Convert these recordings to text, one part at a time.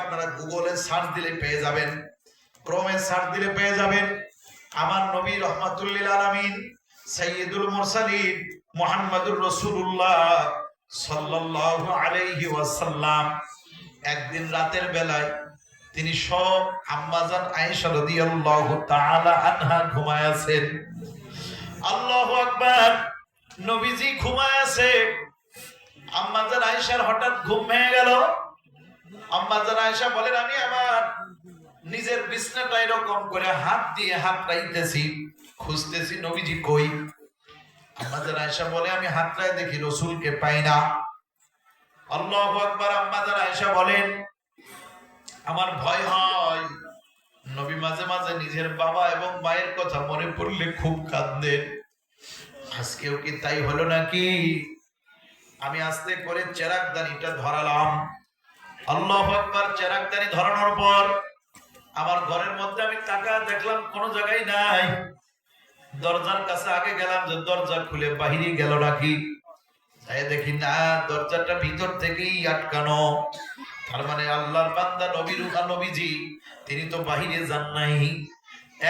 আপনারা গুগলে সার্চ দিলে পেয়ে যাবেন। ক্রমে সার্চ দিলে পেয়ে যাবেন। আমার নবী রহমাতুল্লিল আলামিন সাইয়্যিদুল মুরসালিন মুহাম্মাদুর আলাইহি ওয়াসাল্লাম একদিন রাতের বেলায় তিনি সব আম্মাজান আয়েশা রাদিয়াল্লাহু তাআলা আনহা ঘুমায় আছেন আল্লাহু আকবার, নবীজি ঘুমায় আছে আম্মাজান আয়েশার হঠাৎ ঘুম ভেঙে গেল। আম্মাজান আয়েশা বলেন, আমি আমার নিজের বিছনাটা এরকম করে হাত দিয়ে হাত খুঁজতেছি, নবীজি কই? আম্মাজান আয়েশা বলে, আমি হাতটায় দেখি, রসুলকে পাই না। আকবার আম্মাজান আয়েশা বলেন, আমার ভয় হয়। নবী মাঝে মাঝে নিজের বাবা এবং মায়ের কথা মনে পড়লে খুব কাঁদে আজকেও কি তাই হলো নাকি? আমি আস্তে করে চেরাকদানিটা ধরালাম। আল্লাহ আকবার চেরাকদানি ধরানোর পর আমার ঘরের মধ্যে আমি টাকা দেখলাম কোনো জায়গায় নাই। দরজার কাছে আগে গেলাম যে দরজা খুলে বাহিরে গেল নাকি? তাই দেখি না, দরজাটা ভিতর থেকেই আটকানো। তার মানে আল্লাহর বান্দা নবীর নবীজি, তিনি তো বাহিরে যান নাই।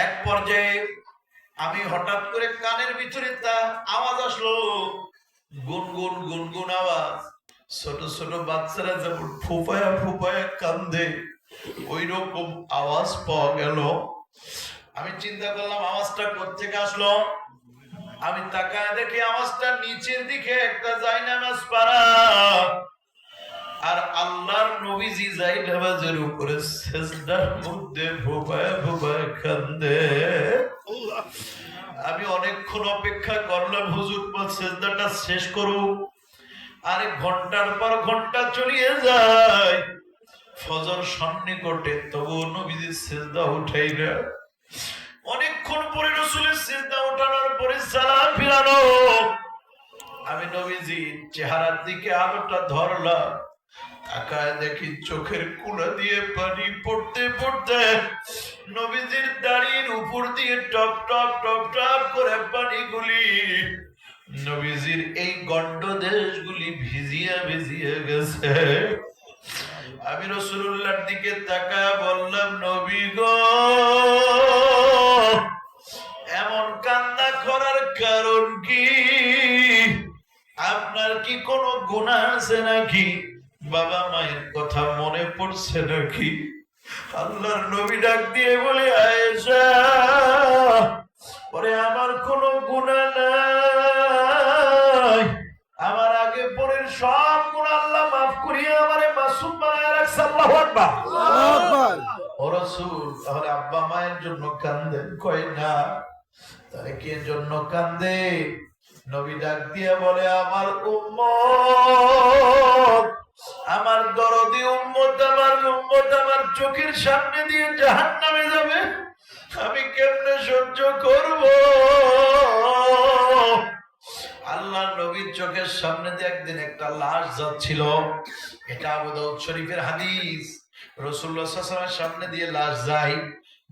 এক পর্যায়ে আমি হঠাৎ করে কানের ভিতরে তা আওয়াজ আসলো। গুনগুন গুনগুন আওয়াজ। ছোট ছোট বাচ্চারা যেমন ফুপায়া ফুপায়া কান্দে ওই রকম আওয়াজ পাওয়া গেল। আমি চিন্তা করলাম আওয়াজটা কোথেকে আসলো? আমি তাকায় দেখি আওয়াজটা নিচের দিকে একটা জায়নামাজ পাড়া। আর আল্লাহর নবীজি যাই নামাজের উপরে সেজদার মধ্যে ভোপায় ভোপায় কান্দে। আমি অনেকক্ষণ অপেক্ষা করলাম হুজুর পর সেজদাটা শেষ করুক। আরে ঘণ্টার পর ঘণ্টা চলিয়ে যায়। ফজর সন্নিকটে তবু নবীজি সেজদা উঠাই না অনেকক্ষণ পরে রসুলের সেজদা উঠানোর পরে সালাম ফিরানো আমি নবীজি চেহারার দিকে আলোটা ধরলাম। তাকায় দেখি চোখের কুলা দিয়ে পানি পড়তে পড়তে নবীজির দাড়ির উপর দিয়ে টপ টপ টপ টপ করে পানিগুলি নবীজির এই গন্ড দেশগুলি ভিজিয়া ভিজিয়ে গেছে। আমি রসুল্লাহর দিকে তাকায় বললাম, নবী গো, এমন কান্না করার কারণ কি? আপনার কি কোনো গুণা আছে নাকি? বাবা মায়ের কথা মনে পড়ছে নাকি? আল্লাহর নবী ডাক দিয়ে বলে, আয়েশা পরে আমার কোনো গুণা নাই। মাসুম বানায় রাখছে আল্লাহু আকবার। আকবার। ও রাসূল তাহলে আব্বা মায়ের জন্য কান্দেন কয় না? তাহলে কি জন্য কান্দে? নবী ডাক দিয়ে বলে আমার উম্মত আমার দরদি উম্মত আমার উম্মত আমার চোখের সামনে দিয়ে জাহান্নামে যাবে। আমি কেমনে সহ্য করব? আল্লাহ নবীর চোখের সামনে দিয়ে একদিন একটা লাশ যাচ্ছিল। এটা শরীফের হাদিস। সামনে দিয়ে লাশ যায়।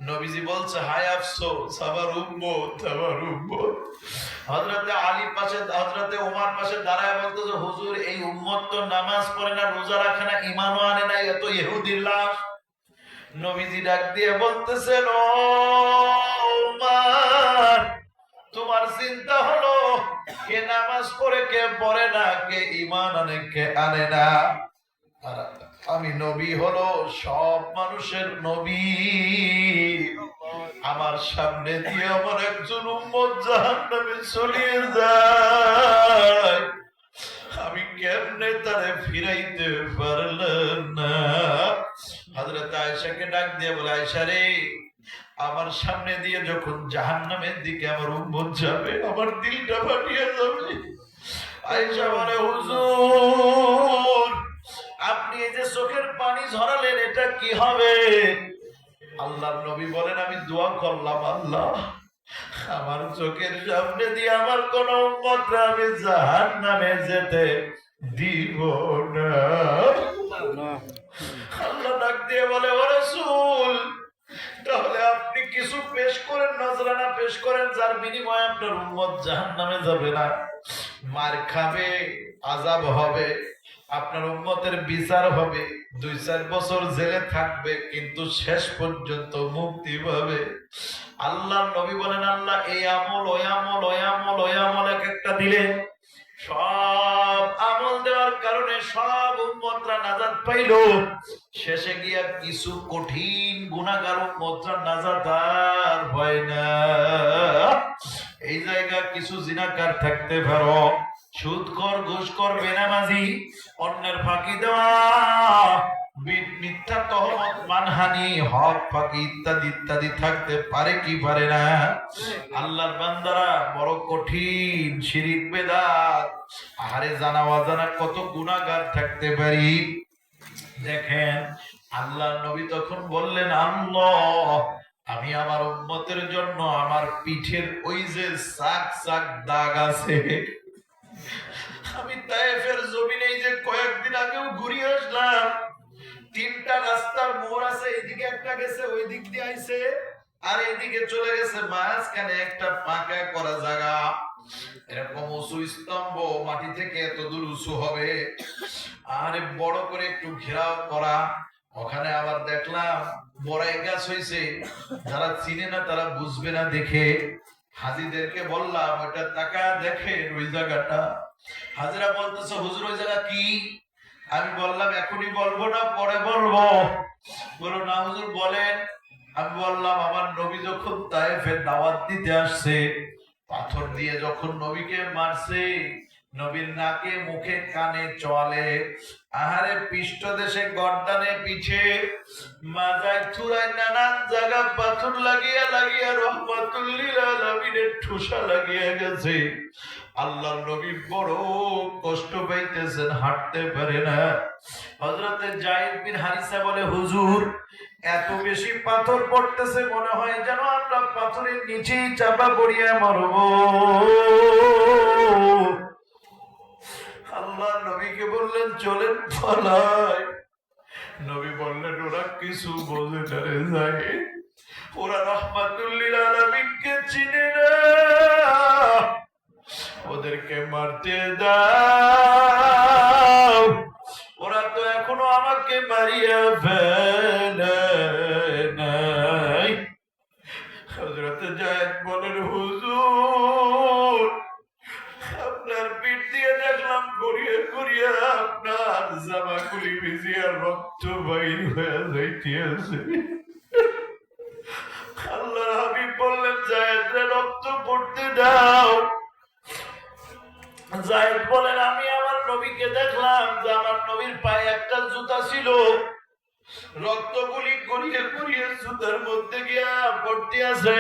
নবীজি বলছে আফসোস, আমার উম্মত আমার উম্মত। হযরতে আলী পাশে, হযরতে ওমর পাশে দাঁড়ায় বলতেছে হুজুর, এই উম্মত তো নামাজ পড়ে না, রোজা রাখে না, ঈমানও আনে না, এত ইহুদির লাশ। নবীজি ডাক দিয়ে বলতেছেন, ও তোমার চিন্তা হলো, কে নামাজ পড়ে, কে পড়ে না, কে ঈমান আনে, কে আনে না? আর আমি নবী হলো সব মানুষের নবী। আমার সামনে দিয়ে আমার একজন উম্মত জাহান্নামে চলিয়ে যায়। আমি কেমনে তারে ফিরাইতে পারলাম না। হযরত আয়েশাকে ডাক দিয়ে বলে, আয়েশা রে, আমার সামনে দিয়ে যখন জাহান্নামের দিকে আমার উম্মত যাবে, আমার দিলটা ফাটিয়ে যাবে। আয়েশা বলে, হুজুর আপনি এই যে চোখের পানি ঝরালেন, এটা কি হবে? আল্লাহ নবী বলেন, আমি দোয়া করলাম আল্লাহ, আমার চোখের সামনে দিয়ে আমার কোন উম্মতরা আমি জাহান্নামে যেতে দিব না। আল্লাহ ডাক দিয়ে বলে, ও রাসূল, তাহলে আপনি কিছু পেশ করেন, নজরানা পেশ করেন, যার বিনিময়ে আপনার উম্মত জাহান্নামে যাবে না। মার খাবে আজাব হবে। আপনার উম্মতের বিচার হবে। দুই চার বছর জেলে থাকবে, কিন্তু শেষ পর্যন্ত মুক্তি পাবে। আল্লাহ নবী বলেন, আল্লাহ, এই আমল, ওই আমল ওই আমল ওই আমল এক একটা দিলে সব আমল দেওয়ার কারণে সব উম্মতরা নাজাত পাইল। শেষে গিয়া কিছু কঠিন গুণাগার উম্মতরা নাজাত আর হয় না। এই জায়গা কিছু জিনাকার থাকতে পারো। সুদ কর ঘুষ কর বেনামাজি, অন্যের ফাঁকি দেওয়া মিথ্যা তহমত, মানহানি, হক, ফাঁকি ইত্যাদি ইত্যাদি থাকতে পারে কি পারে না? আল্লাহর বান্দারা বড় কঠিন শিরিক বেদাত। আহারে জানা অজানা কত গুণাগার থাকতে পারি। দেখেন আল্লাহ নবী তখন বললেন, আল্লাহ, আমি আমার উম্মতের জন্য আমার পিঠের ওই যে সাক সাক দাগ আছে আমি তায়েফের জমিনে যে কয়েকদিন আগেও ঘুরিয়ে আসলাম, তিনটা রাস্তার মোড় আছে, এদিকে একটা গেছে ওই দিক দিয়ে আইছে, আর এদিকে চলে গেছে মাঝখানে একটা পাকা করা জায়গা। এরকম উঁচু স্তম্ভ, মাটি থেকে এত দূর উঁচু হবে। আর বড় করে একটু ঘেরাও করা। ওখানে আবার দেখলাম বড়াই গাছ হয়েছে যারা চিনে না তারা বুঝবে না দেখে। হাজিদেরকে বললাম ওটা টাকা দেখে ওই জায়গাটা। হাজিরা বলতেছে, হুজুর, ওই জায়গা কি? আমি বললাম, এখনই বলব না, পরে বলব। বলো, না, হুজুর, বলেন। আমি বললাম, আমার নবী যখন তায়েফের দাওয়াত দিতে আসছে, পাথর দিয়ে যখন নবীকে মারছে, নবীর নাকে, মুখে, কানে চলে, আহারে পৃষ্ঠ দেশে গর্দানে পিছে, মাজায় থুরায় নানান জায়গা পাথর লাগিয়া লাগিয়া রহমাতুল্লিল আলামিনের ঠুসা লাগিয়া গেছে। আল্লাহ নবী বড় কষ্ট পাইতেছেন, হাঁটতে পারে না। হজরতে জাহিদ বিন হারিসা বলে, হুজুর, এত বেশি পাথর পড়তেছে, মনে হয় যেন আমরা পাথরের নিচেই চাপা পড়িয়া মরব। আল্লাহ নবীকে বললেন, চলেন পালায়। নবী বললেন, ওরা কিছু বোঝে না যায় ওরা রহমাতুল্লিল আলামিনকে চিনে না। ওদেরকে মারতে দাও। ওরা তো এখনও আমাকে মারিয়া ফেলে। আছে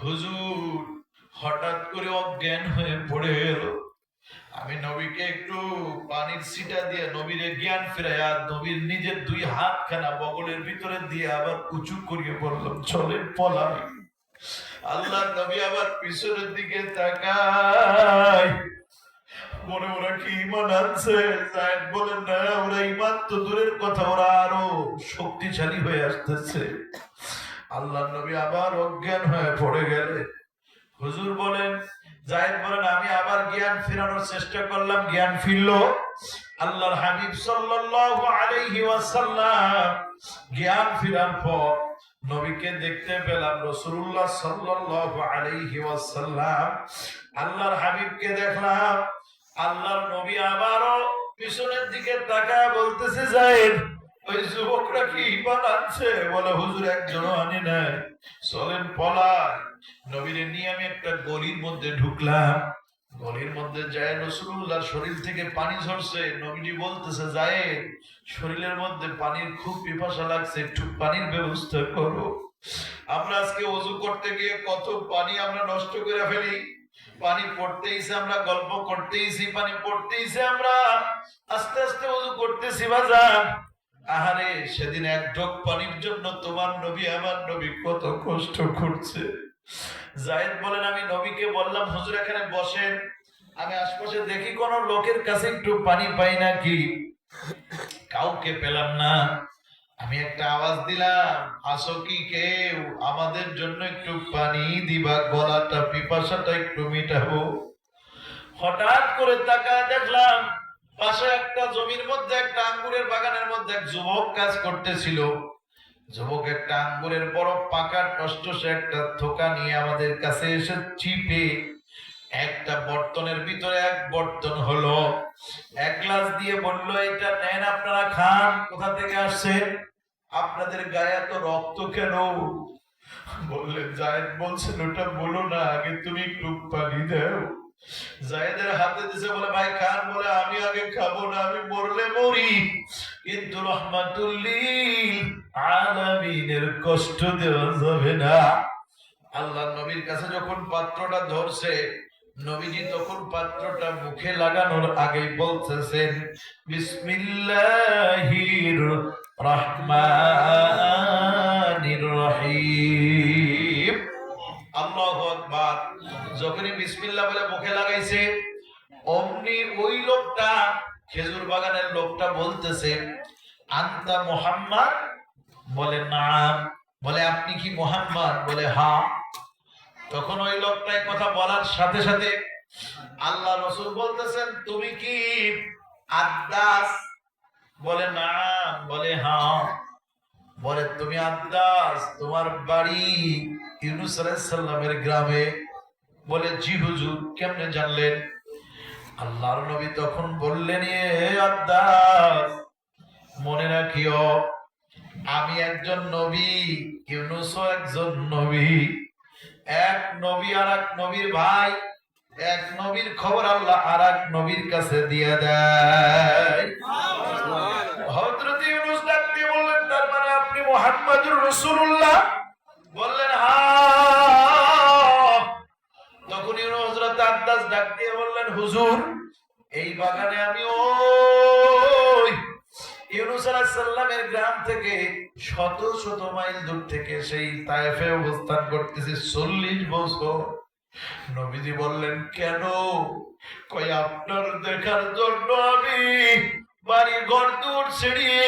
হুজুর হঠাৎ করে অজ্ঞান হয়ে পড়ে গেল আমি নবীকে একটু পানির সিটা দিয়ে নবীর জ্ঞান ফিরাইয়া নবীর নিজের দুই হাত খানা বগলের ভিতরে দিয়ে আবার উঁচু করিয়ে বললাম, চলেন পলাই। আল্লাহ নবী আবার পিছনের দিকে তাকায়। মনে ওরা কি ইমান আছে জায়েদ বলেন, না, ওরা ইমান তো দূরের কথা, ওরা আরও শক্তিশালী হয়ে আসতেছে। আল্লাহ নবী আবার অজ্ঞান হয়ে পড়ে গেলে। হুজুর বলেন, জায়েদ বলেন, আমি আবার জ্ঞান ফিরানোর চেষ্টা করলাম, জ্ঞান ফিরলো। আল্লাহর হাবিব সাল্লাল্লাহু আলাইহি ওয়াসাল্লাম জ্ঞান ফিরার পর নবীকে দেখতে পেলাম, রাসূলুল্লাহ সাল্লাল্লাহু আলাইহি ওয়াসাল্লাম। আল্লাহর হাবিবকে দেখলাম, আল্লাহর নবী আবারও পিছনের দিকে তাকায় বলতেছে, জায়েদ ওই যুবকরা কি বলে, হুজুর আনি নাই। চলেন নিয়ে আমি একটা গলির মধ্যে ঢুকলাম। গলির মধ্যে যায় শরীর থেকে পানি ঝরছে। বলতেছে যায় শরীরের মধ্যে পানির খুব পিপাসা লাগছে, একটু পানির ব্যবস্থা করো। আমরা আজকে অজু করতে গিয়ে কত পানি আমরা নষ্ট করে ফেলি। পানি পড়তেইছে আমরা, গল্প করতেইছি, পানি পড়তেইছি আমরা। আস্তে আস্তে অজু করতেছি, বাজার। আহারে, সেদিন এক ঢোক পানির জন্য তোমার নবী, আমার নবী কত কষ্ট করছে। জায়েদ বলেন, আমি নবীকে বললাম, হুজুর, এখানে বসেন। আমি আশপাশে দেখি কোন লোকের কাছে একটু পানি পাই নাকি? কাউকে পেলাম না। আমি একটা আওয়াজ দিলাম, আসো কি কেউ? আমাদের জন্য একটু পানি দিবা, গলাটা, পিপাসাটা একটু মিটাবো হঠাৎ করে তাকায় দেখলাম পাশে একটা জমির মধ্যে, একটা আঙ্গুরের বাগানের মধ্যে এক যুবক কাজ করতেছিল। যুবক একটা আঙ্গুরের বড় পাকা টসটসে একটা থোকা নিয়ে আমাদের কাছে এসে চিপে একটা বর্তনের ভিতরে এক বর্তন হলো। এক গ্লাস দিয়ে বলল, এটা নেন, আপনারা খান। কোথা থেকে আসছে আপনাদের গায়ে এত রক্ত কেন? বললেন, জায়েদ বলছেন, ওটা বলো না, আগে তুমি একটু পানি দাও। জায়েদের হাতে দিছে বলে, ভাই, খান বলে, আমি আগে খাব না, আমি মরলে মরি। কিন্তু রহমাতুল্লিল আলামিনের কষ্ট দেওয়া যাবে না। আল্লাহ নবীর কাছে যখন পাত্রটা ধরছে, নবীজি তখন পাত্রটা মুখে লাগানোর আগে বলতেছেন, বিসমিল্লাহির রহমানির রহিম। আল্লাহু আকবার। যখনই বিসমিল্লাহ বলে মুখে লাগাইছে, অমনি ওই লোকটা, খেজুর বাগানের লোকটা বলতেছে, আন্তা মোহাম্মদ? বলে, নাম। বলে, আপনি কি মোহাম্মদ? বলে, হা। তখন ওই লোকটাই কথা বলার সাথে সাথে আল্লাহ রসুল বলতেছেন, তুমি কি আদাস বলে না বলে হ্যাঁ বলে, তুমি আদাস তোমার বাড়ি ইউনুস আলাইসাল্লামের গ্রামে বলে জি হুজুর কেমনে জানলেন? আল্লাহর নবী তখন বললেন আদাস মনে রাখিও আমি একজন নবী ইউনুসও একজন নবী। এক নবী আর এক নবীর ভাই এক নবীর খবর আল্লাহ আর এক নবীর কাছে দিয়ে দেয়। ইউনূস ডাক বললেন তার মানে আপনি মুহাম্মদুর রাসূলুল্লাহ? বললেন হ্যাঁ। ইউনূস ডাক দিয়ে বললেন, হুজুর, এই বাগানে আমি ওই ইউনুস আলাহিসাল্লামের গ্রাম থেকে শত শত মাইল দূর থেকে সেই তায়েফে অবস্থান করতেছি চল্লিশ বছর। নবীজি বললেন, কেন? কয়, আপনার দেখার জন্য আমি বাড়ি ঘর দূর ছেড়িয়ে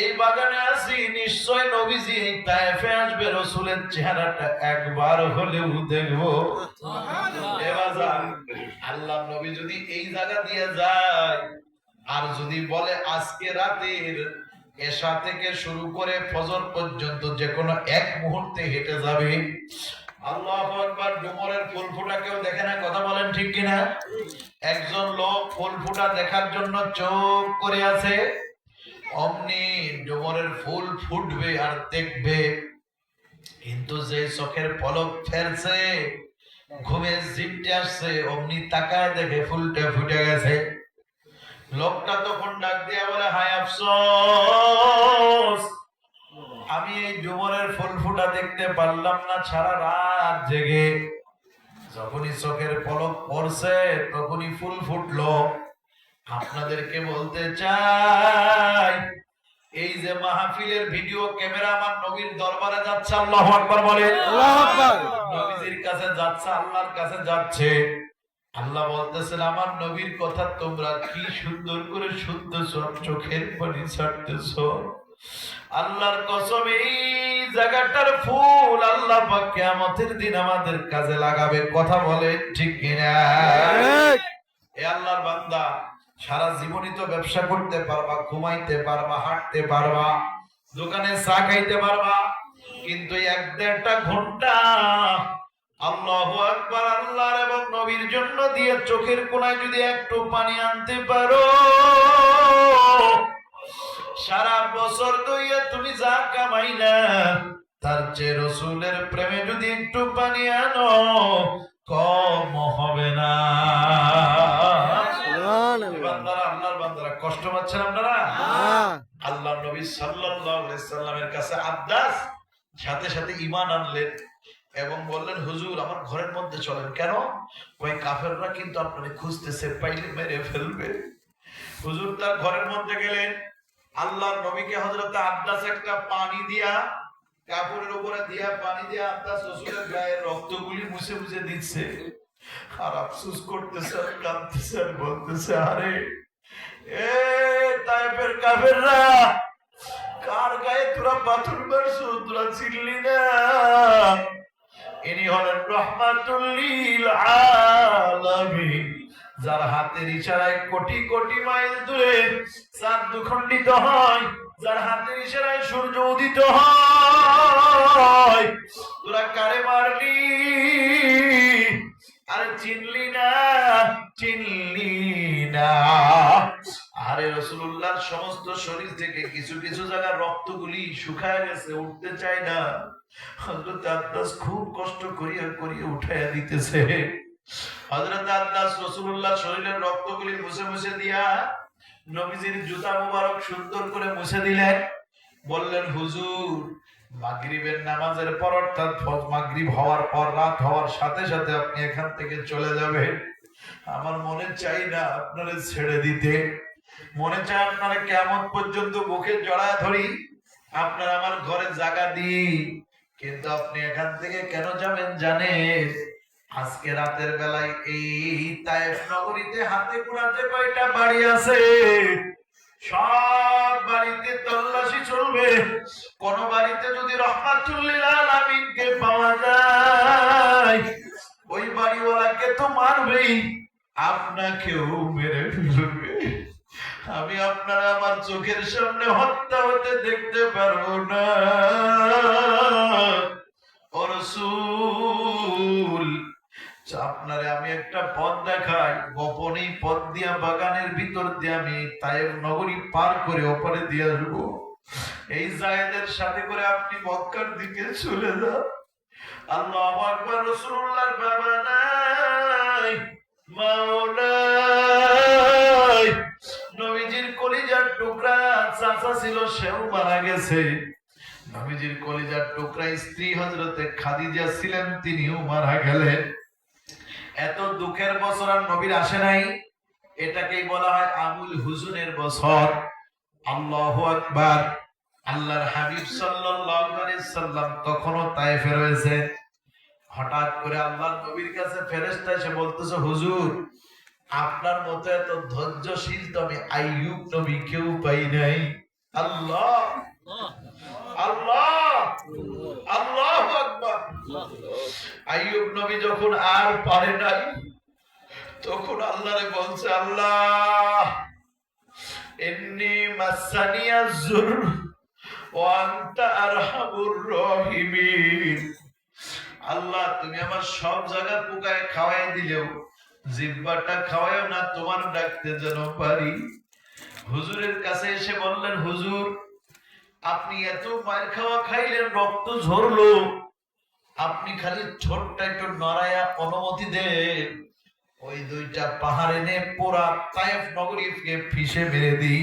এই বাগানে আসি নিশ্চয় নবীজি এই তায়েফে আসবে রসুলের চেহারাটা একবার হলেও দেখব। আল্লাহ নবী যদি এই জায়গা দিয়ে যায় আর যদি বলে আজকে রাতের এশা থেকে শুরু করে ফজর পর্যন্ত যে কোনো এক মুহূর্তে হেঁটে যাবে আল্লাহ আকবার ডুমরের ফুল ফুটা কেউ দেখে না কথা বলেন ঠিক কিনা? একজন লোক ফুল ফুটা দেখার জন্য চোখ করে আছে। অমনি ডোমরের ফুল ফুটবে আর দেখবে। কিন্তু যে চোখের পলক ফেলছে ঘুমে জিপটে আসছে, অমনি তাকায় দেখে ফুলটা ফুটে গেছে। লোকটা তখন ডাক দিয়া বলে, হায় আফসোস, আমি এই ডুমরের ফুল ফুটা দেখতে পারলাম না, সারা রাত জেগে। যখনই চোখের পলক পড়ছে তখনই ফুল ফুটলো। আপনাদেরকে বলতে চাই এই যে মাহফিলের ভিডিও ক্যামেরা আমার নবীর দরবারে যাচ্ছে আল্লাহু আকবার বলে। আল্লাহু আকবার। নবীজির কাছে যাচ্ছে আল্লাহর কাছে যাচ্ছে। আল্লাহ বলতেছেন আমার নবীর কথা তোমরা কি সুন্দর করে শুনতেছ চোখের পানি ছাড়তেছ? আল্লাহর কসম এই জায়গাটার ফুল আল্লাহ পাক কিয়ামতের দিন আমাদের কাজে লাগাবে কথা বলে ঠিক কিনা। এ আল্লাহর বান্দা সারা জীবনই তো ব্যবসা করতে পারবা ঘুমাইতে পারবা হাঁটতে পারবা দোকানে চা খাইতে পারবা কিন্তু এক দেড়টা ঘণ্টা আল্লাহ আকবার আল্লাহর এবং নবীর জন্য দিয়ে চোখের কোনায় যদি একটু পানি আনতে পারো সারা বছর দইয়া তুমি যা কামাই না তার চেয়ে রসুলের প্রেমে যদি একটু পানি আনো কম হবে না। বান্দারা আল্লাহর বান্দারা কষ্ট পাচ্ছেন আপনারা? হ্যাঁ। আল্লাহ নবী সাল্লাল্লাহু আলাইহি সাল্লামের কাছে আব্দাস সাথে সাথে ঈমান আনলেন এবং বললেন হুজুর আমার ঘরের মধ্যে চলেন। কেন? ওই কাফেররা কিন্তু আপনাকে খুঁজতেছে পাইলে মেরে ফেলবে। হুজুর তার ঘরের মধ্যে গেলেন আল্লাহর নবীকে হযরত আব্দাস একটা পানি দিয়া, কাপড়ের উপরে দিয়া পানি দিয়া আব্দাস রসুলের গায়ের রক্তগুলি মুছে মুছে দিচ্ছে। আর আফসোস করতেছে কাঁদতেছে, আর বলতেছে, আরে, এ কাফেররা, কার গায়ে তোরা পাথর মারছো, তোরা চিনলি না? ইনি হলেন রহমাতুল্লিল আলামিন। যার হাতের ইশারায় কোটি কোটি মাইল দূরে চাঁদ দুখণ্ডিত হয়, যার হাতের ইশারায় সূর্য উদিত হয়। তোরা কারে মারলি? আরে চিনলি না চিনলি না। আরে রসুল্লাহর সমস্ত শরীর থেকে কিছু কিছু জায়গার রক্তগুলি শুকায় গেছে, উঠতে চায় না। হযরত আব্বাস খুব কষ্ট করিয়া করিয়া উঠাইয়া দিতেছে। হযরত আব্বাস রাসূলুল্লাহ শরীরের রক্তগুলি মুছে মুছে দিয়া নবীজির জুতা মুবারক সুন্দর করে মুছে দিলেন। বললেন, হুজুর, মাগরিবের নামাজের পর অর্থাৎ মাগরিব হওয়ার পর, রাত হওয়ার সাথে সাথে আপনি এখান থেকে চলে যাবেন। আমার মনে চাই না আপনারে ছেড়ে দিতে। মনে চায় আপনারা কেমন পর্যন্ত বুকে জড়া ধরি। আপনার আমার ঘরে জায়গা দিই। কিন্তু আপনি এখান থেকে কেন যাবেন জানেন? আজকে রাতের বেলায় এই তায়েফ নগরীতে হাতে কুড়াতে কয়টা বাড়ি আছে, সব বাড়িতে তল্লাশি চলবে। কোন বাড়িতে যদি রহমাতুল্লিল আলামিনকে পাওয়া যায়, ওই বাড়িওয়ালাকে তো মারবেই, আপনাকেও মেরে ফেলবে। আমি আপনারা আমার চোখের সামনে হত্যা হতে দেখতে পারব না। ও রসূল আপনারে আমি একটা পথ দেখাই। গোপনে পথ দিয়া বাগানের ভিতর দিয়ে আমি তায়েব নগরী পার করে ওপারে দিয়ে আসব এই জায়েদের সাথে করে আপনি মক্কার দিকে চলে যান। আল্লাহ আকবার রসুল্লাহর বাবা নাই মাও নাই নবীজির কলিজার টুকরা চাচা ছিল, সেও মারা গেছে। নবীজির কলিজার টুকরা স্ত্রী হজরতে খাদিজা ছিলেন, তিনিও মারা গেলেন। এত দুঃখের বছর আর নবীর আসে নাই। এটাকেই বলা হয় আমুল হুজুনের বছর। আল্লাহু আকবার। আল্লাহর হাবিব সাল্লাম তখনও তায়েফে রয়েছে। হঠাৎ করে আল্লাহর নবীর কাছে ফেরেশতা এসে বলতেছে, হুজুর, আপনার মতো এত ধৈর্যশীল তো আমি আইয়ুব নবী কেউ পাই নাই। আল্লাহ আল্লাহ! আল্লাহু! নবী যখন আর পারে নাই, তখন বলছে, আল্লাহ এমনি মাসানিয়া জুর আল্লাহ, তুমি আমার সব জায়গা পোকায় খাওয়াই দিলেও, জিব্বাটা খাওয়ায়ও না, তোমার ডাকতে যেন পারি। হুজুরের কাছে এসে বললেন, হুজুর, আপনি এত মায়ের খাওয়া খাইলেন, রক্ত ঝরলো। আপনি খালি ঠোঁটটা একটু নড়াইয়া অনুমতি দেন। ওই দুইটা পাহাড় এনে পোড়া তায়েফ নগরীকে ফিসে মেরে দিই,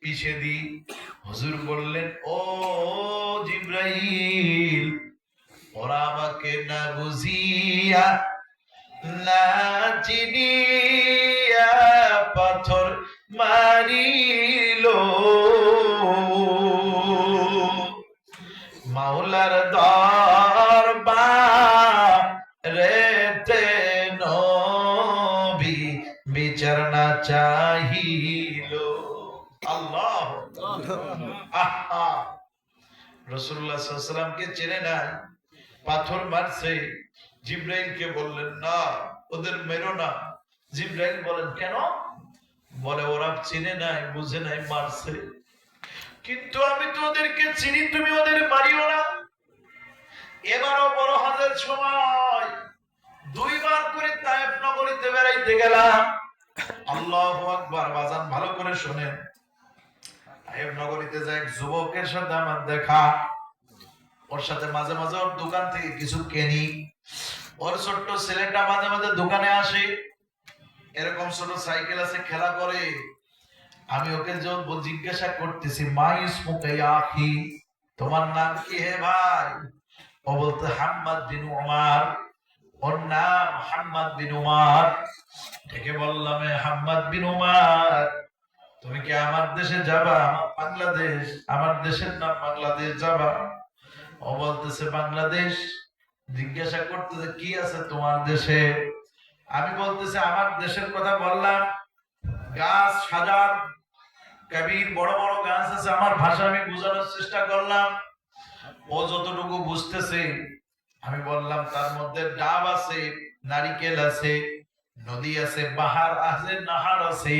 পিষে দিই। হুজুর বললেন, ও জিব্রাইল, ওরা আমাকে না বুঝিয়া, না চিনিয়া পাথর মারিল। মাওলার দরবার রসুল্লাহ চেনে না পাথর মারছে। জিব্রাইলকে বললেন, না, ওদের মেরো না। জিব্রাইল বলেন, কেন? বলে, ওরা চিনে নাই, বুঝে নাই, মারছে। কিন্তু আমি তো ওদেরকে চিনি, তুমি ওদের মারিও না। এবারও বড় হজের সময় দুইবার করে তায়েফ নগরীতে বেড়াইতে গেলাম। আল্লাহ আকবার বাজান ভালো করে শোনেন। তায়েফ নগরীতে যে এক যুবকের সাথে আমার দেখা। ওর সাথে মাঝে মাঝে ওর দোকান থেকে কিছু কেনি। ওর ছোট্ট ছেলেটা মাঝে মাঝে দোকানে আসে। এরকম ছোট সাইকেল আছে, খেলা করে। আমি ওকে যখন জিজ্ঞাসা করতেছি, মা ইসমুকা আখি, তোমার নাম কি হে ভাই? ও বলতে, হাম্মাদ বিন উমার। ওর নাম হাম্মাদ বিন উমার। ডেকে বললাম, "এ হাম্মাদ বিন উমার। তুমি কি আমার দেশে যাবা? আমার বাংলাদেশ। আমার দেশের নাম বাংলাদেশ যাবা? ও বলতেছে, বাংলাদেশ। জিজ্ঞাসা করতেছে, কি আছে তোমার দেশে? আমি বলতেছে, আমার দেশের কথা বললাম। গাছ সাজার কবির বড় বড় গাছ আছে, আমার ভাষা আমি বোঝানোর চেষ্টা করলাম। ও যতটুকু বুঝতেছে, আমি বললাম, তার মধ্যে ডাব আছে, নারিকেল আছে, নদী আছে বাহার আছে, নাহার আছে।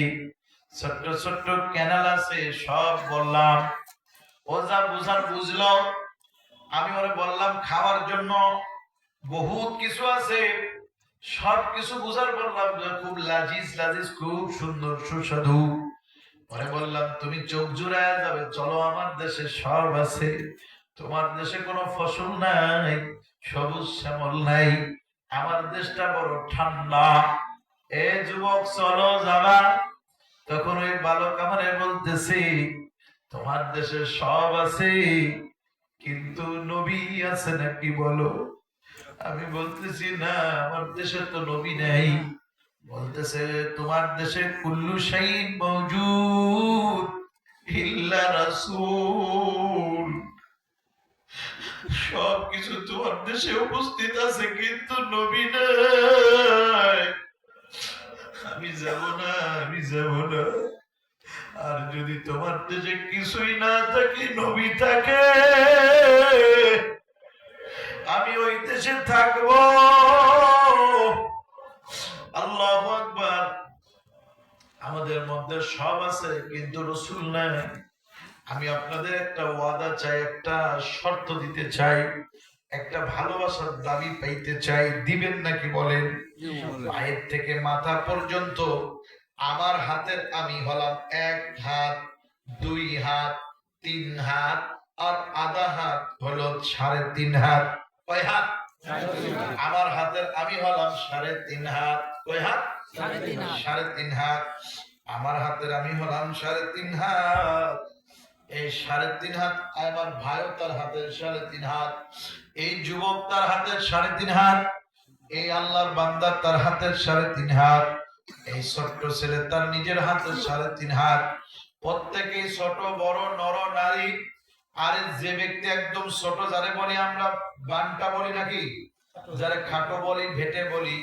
ছোট্ট ছোট্ট ক্যানাল আছে, সব বললাম। ও যা বুঝার বুঝলো। আমি ওরে বললাম, খাওয়ার জন্য বহুত কিছু আছে। সব কিছু বুঝার বললাম খুব লাজিজ লাজিজ, খুব সুন্দর, সুস্বাদু। পরে বললাম, তুমি চোখ জুড়ায় যাবে, চলো আমার দেশে সব আছে। তোমার দেশে কোনো ফসল নাই, সবুজ শ্যামল নাই, আমার দেশটা বড় ঠান্ডা। এ যুবক, চলো যাবা। তখন ওই বালক আমারে বলতেছি, তোমার দেশে সব আছে, কিন্তু নবী আছে নাকি বলো? আমি বলতেছি, না, আমার দেশে তো নবী নেই। বলতেছে, তোমার দেশে কুল্লু শাইন মৌজুদ ইল্লা রাসূল। সব কিছু তোমার দেশে উপস্থিত আছে, কিন্তু নবী নাই। আমি যাব না, আমি যাব না। আর যদি তোমার দেশে কিছুই না থাকে, নবী থাকে, আমি ওই দেশে থাকব। আল্লাহ আকবার। আমাদের মধ্যে সব আছে, কিন্তু রসুল নাই। আমি আপনাদের একটা ওয়াদা চাই, একটা শর্ত দিতে চাই। একটা ভালোবাসার দাবি পাইতে চাই দিবেন নাকি বলেন? পায়ের থেকে মাথা পর্যন্ত আমার হাতের আমি হলাম এক হাত দুই হাত তিন হাত আর আধা হাত হলো সাড়ে তিন হাত। কয় হাত। আমার হাতের আমি হলাম সাড়ে তিন হাত। কয় হাত? সাড়ে তিন হাত। সাড়ে তিন হাত। আমার হাতের আমি হলাম সাড়ে তিন হাত। এই সাড়ে তিন হাত আমার ভাইও তার হাতের সাড়ে তিন হাত। এই যুবক তার হাতের সাড়ে তিন হাত, এই আল্লাহর বান্দা তার হাতের সাড়ে তিন হাত, এই ছোট্ট ছেলে তার নিজের হাতের সাড়ে তিন হাত। প্রত্যেকেই ছোট, বড়, নর, নারী, আর যে ব্যক্তি একদম ছোট, যারে বলি আমরা বানটা বলি নাকি? যারা খাটো বলি, ভেটে বলি,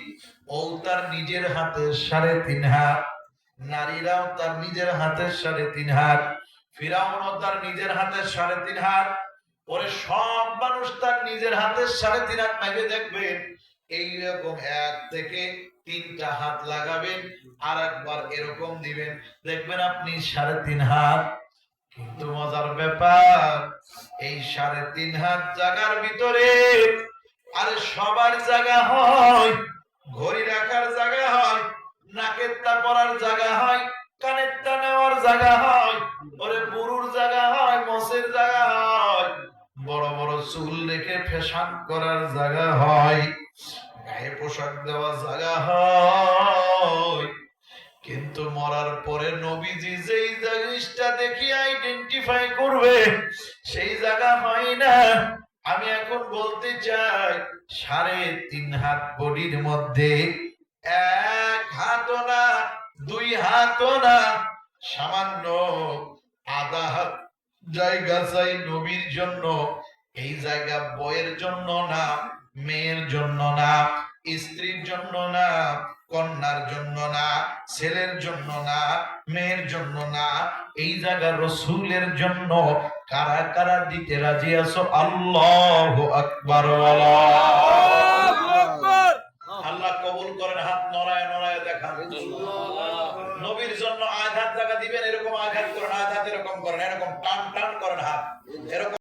ও তার নিজের হাতে সাড়ে তিন হাত, নারীরাও তার নিজের হাতের সাড়ে তিন হাত, ফিরাউনও তার নিজের হাতের সাড়ে তিন হাত পরে সব মানুষ তার নিজের হাতের সাড়ে তিন হাত নাইবে দেখবেন, এইরকম এক থেকে তিনটা হাত লাগাবেন আর একবার এরকম দিবেন। দেখবেন আপনি সাড়ে তিন হাত, কিন্তু মজার ব্যাপার, এই সাড়ে তিন হাত জায়গার ভিতরে আরে সবার জায়গা হয়, ঘড়ি রাখার জায়গা হয়, নাকের তা পরার জায়গা হয়, কানের তা নেওয়ার জায়গা হয়, ওরে বুড়ুর জায়গা হয়, মসের জায়গা হয়। বড় বড় চুল রেখে ফ্যাশন করার জায়গা হয়। গায়ে পোশাক দেওয়ার জায়গা হয়। কিন্তু মরার পরে নবীজি যেই জিনিসটা দেখি আইডেন্টিফাই করবে, সেই জায়গা হয় না। আমি এখন বলতে চাই, সাড়ে তিন হাত বডির মধ্যে এক হাতও না, দুই হাতও না, সামান্য আধা হাত জায়গা চাই নবীর জন্য এই জায়গা বয়ের জন্য না মেয়ের জন্য না স্ত্রীর জন্য না কন্যার জন্য না ছেলের জন্য না মেয়ের জন্য না এই জায়গা রসুলের জন্য। কারা কারা দিতে রাজি আছো? আল্লাহ আকবর আল্লাহ কবুল করেন হাত নড়ায় নড়ায় দেখান। নবীর জন্য আঘাত জায়গা দিবেন এরকম আঘাত করেন আঘাত lá. Era